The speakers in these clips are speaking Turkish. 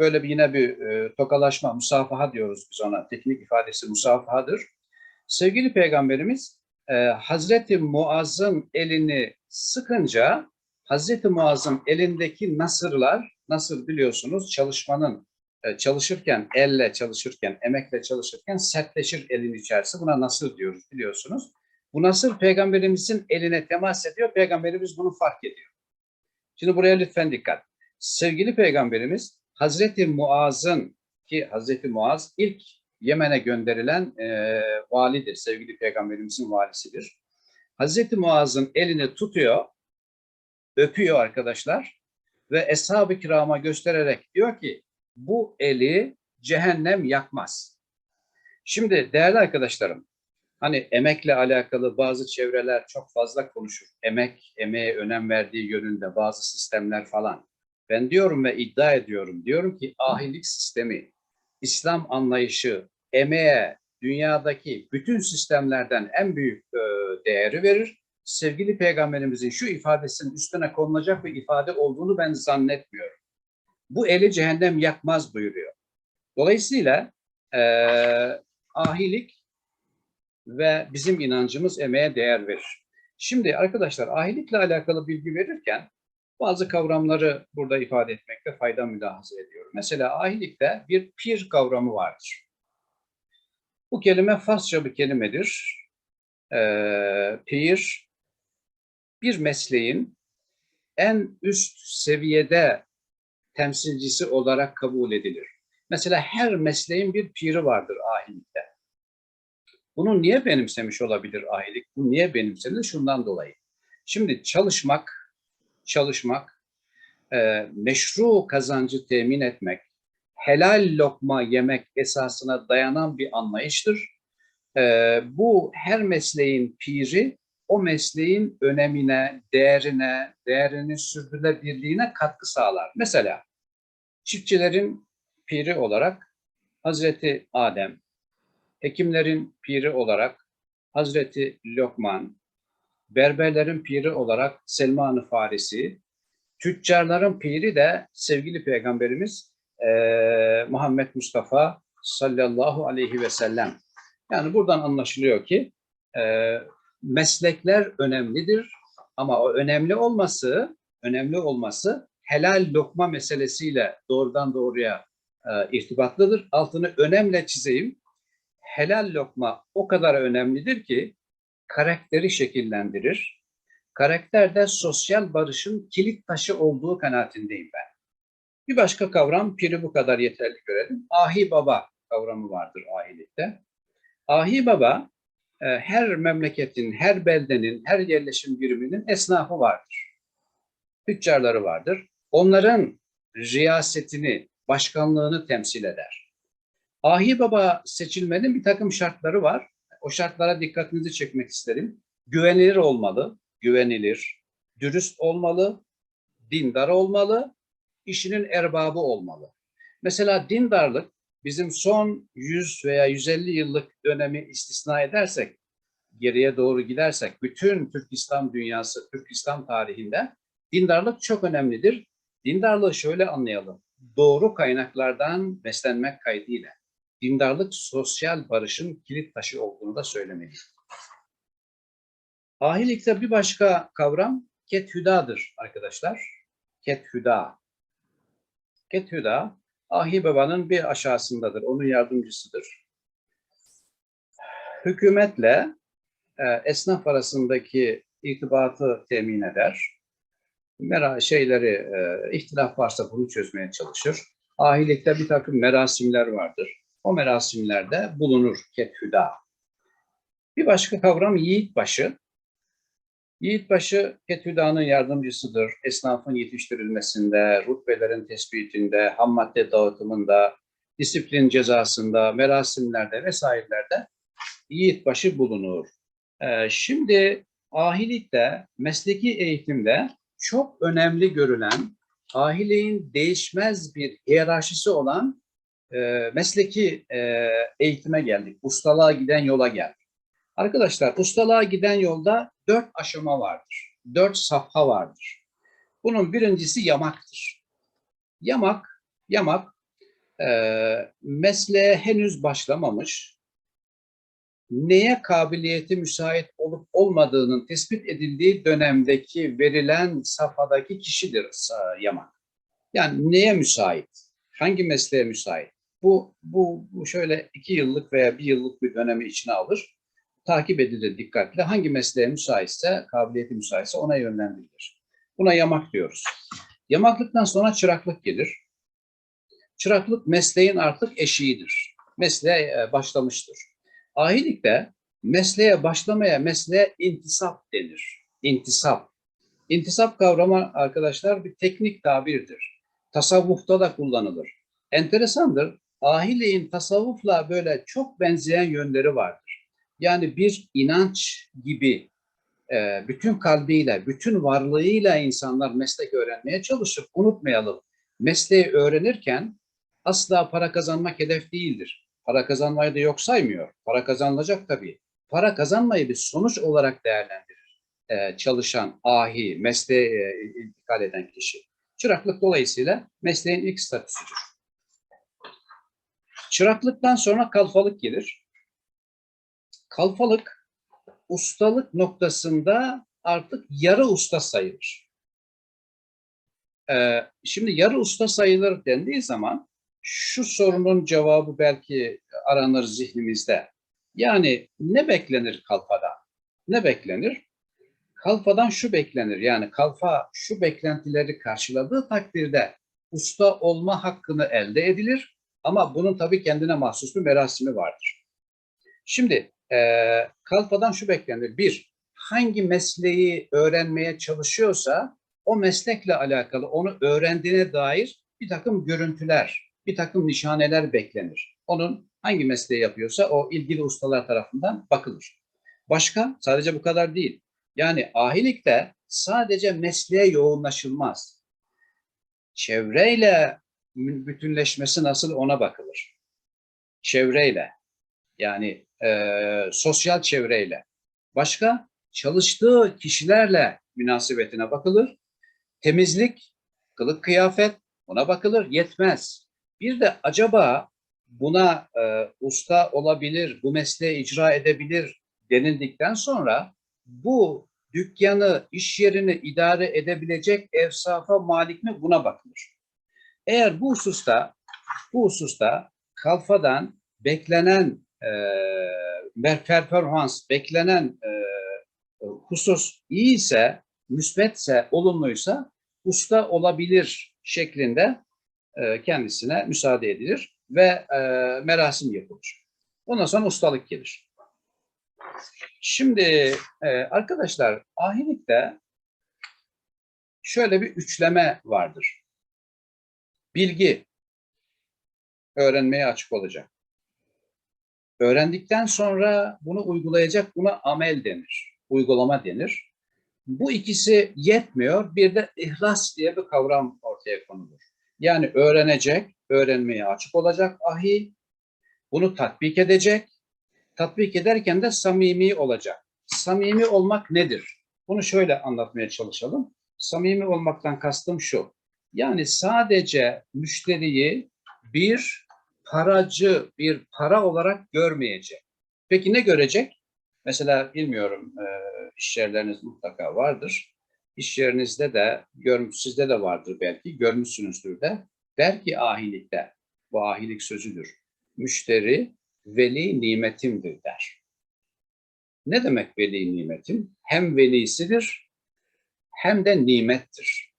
böyle bir yine bir e, tokalaşma, musafaha diyoruz biz ona. Teknik ifadesi musafahadır. Sevgili Peygamberimiz e, Hazreti Muaz'ın elini sıkınca Hazreti Muaz'ın elindeki nasırlar, nasır biliyorsunuz çalışmanın e, çalışırken, elle çalışırken, emekle çalışırken sertleşir elin içerisi. Buna nasır diyoruz biliyorsunuz. Bu nasır peygamberimizin eline temas ediyor. Peygamberimiz bunu fark ediyor. Şimdi buraya lütfen dikkat. Sevgili peygamberimiz Hazreti Muaz'ın ki Hazreti Muaz ilk Yemen'e gönderilen e, validir. Sevgili peygamberimizin valisidir. Hazreti Muaz'ın elini tutuyor, öpüyor arkadaşlar ve Eshab-ı Kiram'a göstererek diyor ki bu eli cehennem yakmaz. Şimdi değerli arkadaşlarım, hani emekle alakalı bazı çevreler çok fazla konuşur. Emek, emeğe önem verdiği yönünde bazı sistemler falan. Ben diyorum ve iddia ediyorum, diyorum ki ahilik sistemi, İslam anlayışı, emeğe, dünyadaki bütün sistemlerden en büyük e, değeri verir. Sevgili Peygamberimizin şu ifadesinin üstüne konulacak bir ifade olduğunu ben zannetmiyorum. Bu eli cehennem yakmaz buyuruyor. Dolayısıyla e, ahilik ve bizim inancımız emeğe değer verir. Şimdi arkadaşlar ahilikle alakalı bilgi verirken bazı kavramları burada ifade etmekte fayda mülahaza ediyorum. Mesela ahilikte bir pir kavramı vardır. Bu kelime Farsça bir kelimedir. Ee, pir, bir mesleğin en üst seviyede temsilcisi olarak kabul edilir. Mesela her mesleğin bir piri vardır ahilikte. Bunu niye benimsemiş olabilir ahilik? Bu niye benimsenir? Şundan dolayı. Şimdi çalışmak, çalışmak, e, meşru kazancı temin etmek, helal lokma yemek esasına dayanan bir anlayıştır. E, bu her mesleğin piri o mesleğin önemine, değerine, değerinin sürdürülebilirliğine katkı sağlar. Mesela çiftçilerin piri olarak Hazreti Adem, hekimlerin piri olarak Hazreti Lokman, berberlerin piri olarak Selman-ı Farisi, tüccarların piri de sevgili peygamberimiz e, Muhammed Mustafa sallallahu aleyhi ve sellem. Yani buradan anlaşılıyor ki e, meslekler önemlidir ama o önemli olması, önemli olması helal lokma meselesiyle doğrudan doğruya e, irtibatlıdır. Altını önemle çizeyim. Helal lokma o kadar önemlidir ki karakteri şekillendirir. Karakter de sosyal barışın kilit taşı olduğu kanaatindeyim ben. Bir başka kavram, piri bu kadar yeterli görelim. Ahi baba kavramı vardır ahilikte. Ahi baba, e, her memleketin, her beldenin, her yerleşim biriminin esnafı vardır. Tüccarları vardır. Onların riyasetini, başkanlığını temsil eder. Ahi baba seçilmenin bir takım şartları var. O şartlara dikkatinizi çekmek isterim. Güvenilir olmalı, güvenilir, dürüst olmalı, dindar olmalı, işinin erbabı olmalı. Mesela dindarlık bizim son 100 veya 150 yıllık dönemi istisna edersek, geriye doğru gidersek bütün Türk İslam dünyası, Türk İslam tarihinde dindarlık çok önemlidir. Dindarlığı şöyle anlayalım. Doğru kaynaklardan beslenmek kaydıyla. Dindarlık sosyal barışın kilit taşı olduğunu da söylemeliyim. Ahilikte bir başka kavram kethüdadır arkadaşlar. Kethüda. Kethüda, Ahi Baba'nın bir aşağısındadır, onun yardımcısıdır. Hükümetle e, esnaf arasındaki irtibatı temin eder. Mera şeyleri, e, ihtilaf varsa bunu çözmeye çalışır. Ahilikte bir takım merasimler vardır. O merasimlerde bulunur kethüda. Bir başka kavram yiğitbaşı. Yiğitbaşı Kethüda'nın yardımcısıdır. Esnafın yetiştirilmesinde, rutbelerin tespitinde, ham madde dağıtımında, disiplin cezasında, merasimlerde vesairelerde yiğitbaşı bulunur. Ee, şimdi ahilikte, mesleki eğitimde çok önemli görülen, ahiliğin değişmez bir hiyerarşisi olan e, mesleki e, eğitime geldik. Ustalığa giden yola geldik. Arkadaşlar ustalığa giden yolda dört aşama vardır. Dört safha vardır. Bunun birincisi yamaktır. Yamak, yamak Ee, mesleğe henüz başlamamış, neye kabiliyeti müsait olup olmadığının tespit edildiği dönemdeki verilen safhadaki kişidir sa- yamak. Yani neye müsait? Hangi mesleğe müsait? Bu, bu, bu şöyle iki yıllık veya bir yıllık bir dönemi içine alır. Takip edilir dikkatle. Hangi mesleğe müsaitse, kabiliyeti müsaitse ona yönlendirilir. Buna yamak diyoruz. Yamaklıktan sonra çıraklık gelir. Çıraklık mesleğin artık eşiğidir. Mesleğe e, başlamıştır. Ahilikte mesleğe başlamaya mesleğe intisap denir. İntisap. İntisap kavramı arkadaşlar bir teknik tabirdir. Tasavvufta da kullanılır. Enteresandır. Ahiliğin tasavvufla böyle çok benzeyen yönleri vardır. Yani bir inanç gibi e, bütün kalbiyle, bütün varlığıyla insanlar meslek öğrenmeye çalışır. Unutmayalım. Mesleği öğrenirken asla para kazanmak hedef değildir. Para kazanmayı da yok saymıyor. Para kazanılacak tabii. Para kazanmayı bir sonuç olarak değerlendirir. Ee, çalışan, ahi, mesleğe e, intikal eden kişi. Çıraklık dolayısıyla mesleğin ilk statüsüdür. Çıraklıktan sonra kalfalık gelir. Kalfalık ustalık noktasında artık yarı usta sayılır. Ee, şimdi yarı usta sayılır dendiği zaman şu sorunun cevabı belki aranır zihnimizde. Yani ne beklenir kalfadan? Ne beklenir? Kalfadan şu beklenir. Yani kalfa şu beklentileri karşıladığı takdirde usta olma hakkını elde edilir. Ama bunun tabii kendine mahsus bir merasimi vardır. Şimdi e, kalfadan şu beklenir. Bir, hangi mesleği öğrenmeye çalışıyorsa o meslekle alakalı onu öğrendiğine dair bir takım görüntüler, bir takım nişaneler beklenir. Onun hangi mesleği yapıyorsa o ilgili ustalar tarafından bakılır. Başka sadece bu kadar değil. Yani ahilikte sadece mesleğe yoğunlaşılmaz. Çevreyle bütünleşmesi nasıl ona bakılır. Çevreyle yani e, sosyal çevreyle. Başka çalıştığı kişilerle münasebetine bakılır. Temizlik, kılık kıyafet buna bakılır. Yetmez. Bir de acaba buna e, usta olabilir, bu mesleği icra edebilir denildikten sonra bu dükkanı, iş yerini idare edebilecek evsafa malik mi buna bakılır. Eğer bu hususta bu hususta kalfadan beklenen e, performans, beklenen e, husus iyi ise, müsbetse, olumluysa usta olabilir şeklinde e, kendisine müsaade edilir ve e, merasim yapılır. Ondan sonra ustalık gelir. Şimdi e, arkadaşlar ahilikte şöyle bir üçleme vardır. Bilgi öğrenmeye açık olacak. Öğrendikten sonra bunu uygulayacak buna amel denir. Uygulama denir. Bu ikisi yetmiyor. Bir de ihlas diye bir kavram ortaya konulur. Yani öğrenecek, öğrenmeye açık olacak ahi, bunu tatbik edecek, tatbik ederken de samimi olacak. Samimi olmak nedir? Bunu şöyle anlatmaya çalışalım. Samimi olmaktan kastım şu. Yani sadece müşteriyi bir paracı, bir para olarak görmeyecek. Peki ne görecek? Mesela bilmiyorum, e, iş yerleriniz mutlaka vardır. İş yerinizde de, sizde de vardır belki, görmüşsünüzdür de. Der ki ahilikte, bu ahilik sözüdür. Müşteri veli nimetimdir der. Ne demek veli nimetim? Hem velisidir hem de nimettir.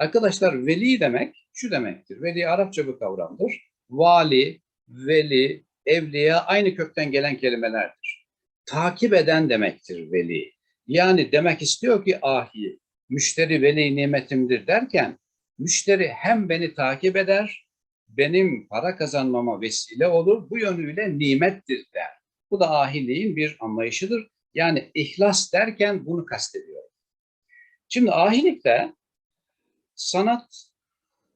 Arkadaşlar veli demek şu demektir. Veli Arapça bir kavramdır. Vali, veli, evliya aynı kökten gelen kelimelerdir. Takip eden demektir veli. Yani demek istiyor ki ahi, müşteri veli nimetimdir derken müşteri hem beni takip eder, benim para kazanmama vesile olur, bu yönüyle nimettir der. Bu da ahiliğin bir anlayışıdır. Yani ihlas derken bunu kastediyor. Şimdi ahilikte sanat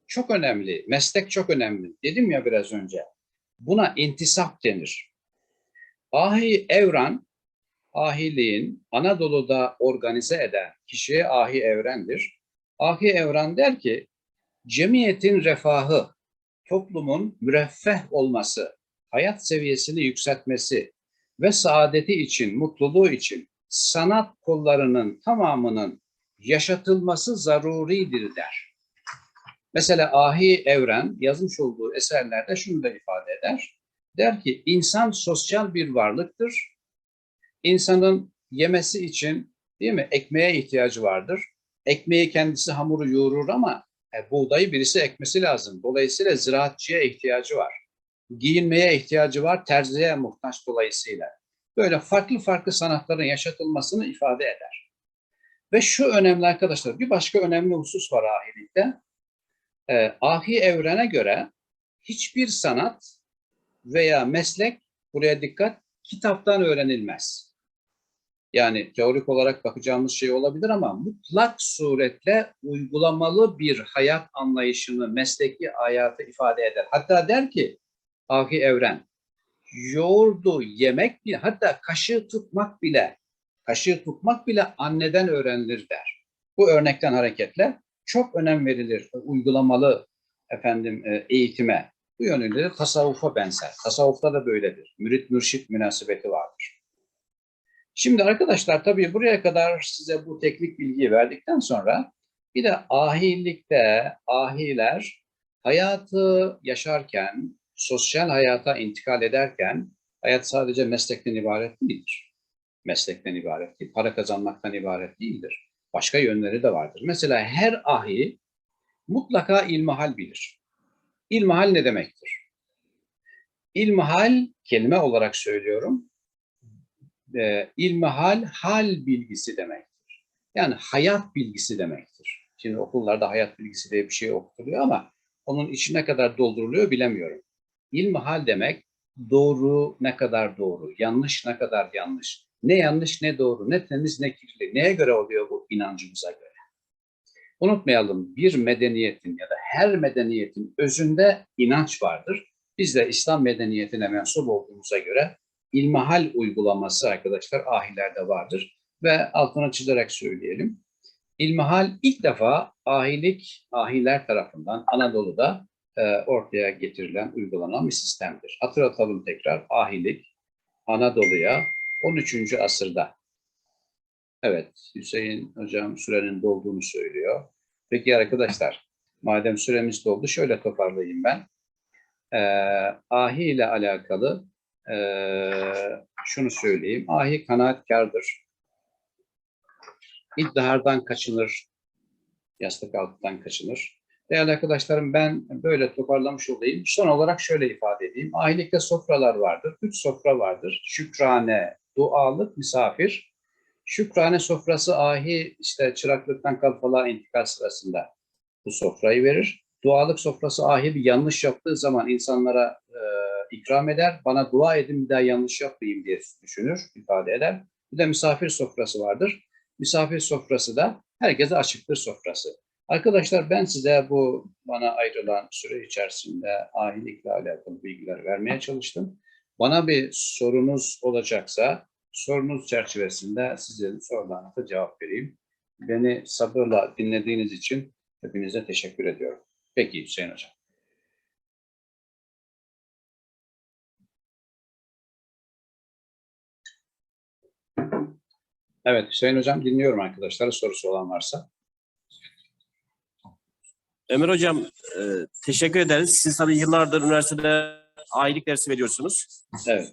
çok önemli, meslek çok önemli. Dedim ya biraz önce. Buna intisap denir. Ahi Evran, ahiliğin Anadolu'da organize eden kişiye ahi evrendir. Ahi evren der ki, cemiyetin refahı, toplumun müreffeh olması, hayat seviyesini yükseltmesi ve saadeti için, mutluluğu için sanat kollarının tamamının yaşatılması zaruridir der. Mesela Ahi Evren yazmış olduğu eserlerde şunu da ifade eder. Der ki insan sosyal bir varlıktır. İnsanın yemesi için değil mi ekmeğe ihtiyacı vardır. Ekmeği kendisi hamuru yoğurur ama e, buğdayı birisi ekmesi lazım. Dolayısıyla ziraatçıya ihtiyacı var. Giyinmeye ihtiyacı var, terziye muhtaç dolayısıyla. Böyle farklı farklı sanatların yaşatılmasını ifade eder. Ve şu önemli arkadaşlar, bir başka önemli husus var ahilikte. E, ahi evrene göre hiçbir sanat veya meslek, buraya dikkat, kitaptan öğrenilmez. Yani teorik olarak bakacağımız şey olabilir ama mutlak suretle uygulamalı bir hayat anlayışını, mesleki hayatı ifade eder. Hatta der ki Ahi Evren, yoğurdu yemek bile, hatta kaşığı tutmak bile, kaşığı tutmak bile anneden öğrenilir der. Bu örnekten hareketle çok önem verilir uygulamalı efendim e, eğitime. Bu yönüyle de tasavvufa benzer. Tasavvufta da böyledir. Mürit mürşit münasebeti vardır. Şimdi arkadaşlar tabii buraya kadar size bu teknik bilgiyi verdikten sonra bir de ahilikte ahiler hayatı yaşarken, sosyal hayata intikal ederken hayat sadece meslekten ibaret değildir. Meslekten ibaret değil, para kazanmaktan ibaret değildir. Başka yönleri de vardır. Mesela her ahi mutlaka ilmihal bilir. İlmihal ne demektir? İlmihal kelime olarak söylüyorum. E, ilmihal hal bilgisi demektir. Yani hayat bilgisi demektir. Şimdi okullarda hayat bilgisi diye bir şey okutuluyor ama onun içi ne kadar dolduruluyor bilemiyorum. İlmihal demek doğru ne kadar doğru, yanlış ne kadar yanlış. Ne yanlış ne doğru, ne temiz ne kirli. Neye göre oluyor bu inancımıza göre? Unutmayalım bir medeniyetin ya da her medeniyetin özünde inanç vardır. Biz de İslam medeniyetine mensup olduğumuza göre ilmihal uygulaması arkadaşlar ahilerde vardır. Ve altına çizerek söyleyelim. İlmihal ilk defa ahilik, ahiler tarafından Anadolu'da e, ortaya getirilen, uygulanan bir sistemdir. Hatırlatalım tekrar ahilik Anadolu'ya 13. asırda Evet, Hüseyin Hocam sürenin dolduğunu söylüyor. Peki arkadaşlar, madem süremiz doldu şöyle toparlayayım ben. Ee, ahi ile alakalı e, şunu söyleyeyim. Ahi kanaatkardır. İddihardan kaçınır. Yastık altından kaçınır. Değerli arkadaşlarım ben böyle toparlamış olayım. Son olarak şöyle ifade edeyim. Ahilikte sofralar vardır. Üç sofra vardır. Şükrane, dualık, misafir. Şükrane sofrası ahi işte çıraklıktan kalfalığa intikal sırasında bu sofrayı verir. Dualık sofrası ahi bir yanlış yaptığı zaman insanlara e, ikram eder. Bana dua edin bir daha yanlış yapmayayım diye düşünür, ifade eder. Bir de misafir sofrası vardır. Misafir sofrası da herkese açıktır sofrası. Arkadaşlar ben size bu bana ayrılan süre içerisinde ahilikle alakalı bilgiler vermeye çalıştım. Bana bir sorunuz olacaksa sorunuz çerçevesinde sizin sorularınıza cevap vereyim. Beni sabırla dinlediğiniz için hepinize teşekkür ediyorum. Peki Hüseyin Hocam. Evet Hüseyin Hocam dinliyorum arkadaşlar. Sorusu olan varsa. Ömer Hocam e, teşekkür ederiz. Siz tabii yıllardır üniversitede aylık dersi veriyorsunuz. Evet.